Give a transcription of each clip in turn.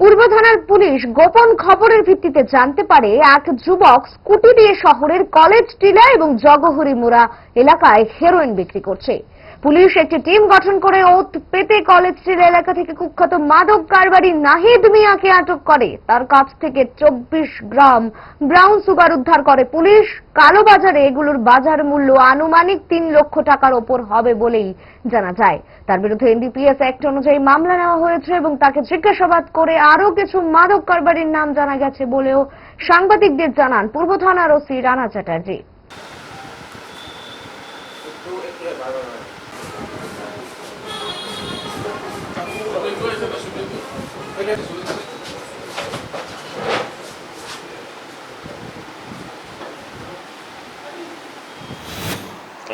পূর্ব থানার পুলিশ গোপন খবরের ভিত্তিতে জানতে পারে এক যুবক স্কুটি দিয়ে শহরের কলেজ, টিলা এবং জগহরি মোড়া এলাকায় হেরোইন বিক্রি করছে। পুলিশ একটি টিম গঠন করে ওত পেতে কলেজ, টিলা এলাকা থেকে কুখ্যাত মাদক কারবারি নাহিদ মিয়াকে আটক করে। তার কাছ থেকে চব্বিশ গ্রাম ব্রাউন সুগার উদ্ধার করে পুলিশ। কালোবাজারে এগুলোর বাজার মূল্য আনুমানিক তিন লক্ষ টাকার ওপর হবে বলেই জানা যায়। তার বিরুদ্ধে এনডিপিএস অ্যাক্ট অনুযায়ী মামলা নেওয়া হয়েছে এবং তাকে জিজ্ঞাসাবাদ করে আরও কিছু মাদক কারবারির নাম জানা গেছে বলেও সাংবাদিকদের জানান পূর্ব থানার ওসি রানা চ্যাটার্জি।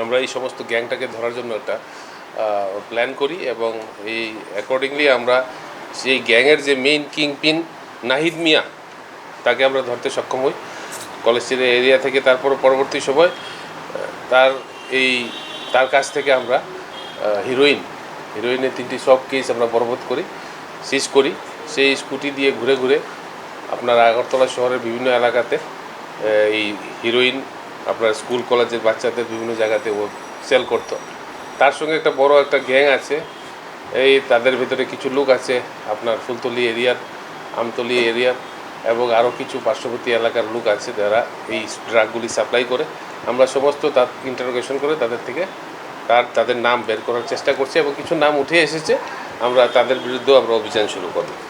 আমরা এই সমস্ত গ্যাংটাকে ধরার জন্য একটা প্ল্যান করি এবং এই অ্যাকর্ডিংলি আমরা সেই গ্যাংয়ের যে main kingpin Nahid Mia, তাকে আমরা ধরতে সক্ষম হই। কলেজ এরিয়া থেকে তারপর পরবর্তী সময় তার এই, তার কাছ থেকে আমরা হিরোইন হিরোইনের তিনটি সব কেস আমরা বরবত করি সিজ করি। সেই স্কুটি দিয়ে ঘুরে ঘুরে আপনার আগরতলা শহরের বিভিন্ন এলাকাতে এই হিরোইন আপনার স্কুল কলেজের বাচ্চাদের বিভিন্ন জায়গাতে ও সেল করতো। তার সঙ্গে একটা বড় একটা গ্যাং আছে এই তাদের ভিতরে কিছু লোক আছে, আপনার ফুলতলি এরিয়ার, আমতলি এরিয়ার এবং আরও কিছু পার্শ্ববর্তী এলাকার লোক আছে যারা এই ড্রাগগুলি সাপ্লাই করে। আমরা সমস্ত তার ইন্টারোগেশন করে তাদের থেকে তার, তাদের নাম বের করার চেষ্টা করছি এবং কিছু নাম উঠে এসেছে। আমরা তাদের বিরুদ্ধেও আমরা অভিযান শুরু করব।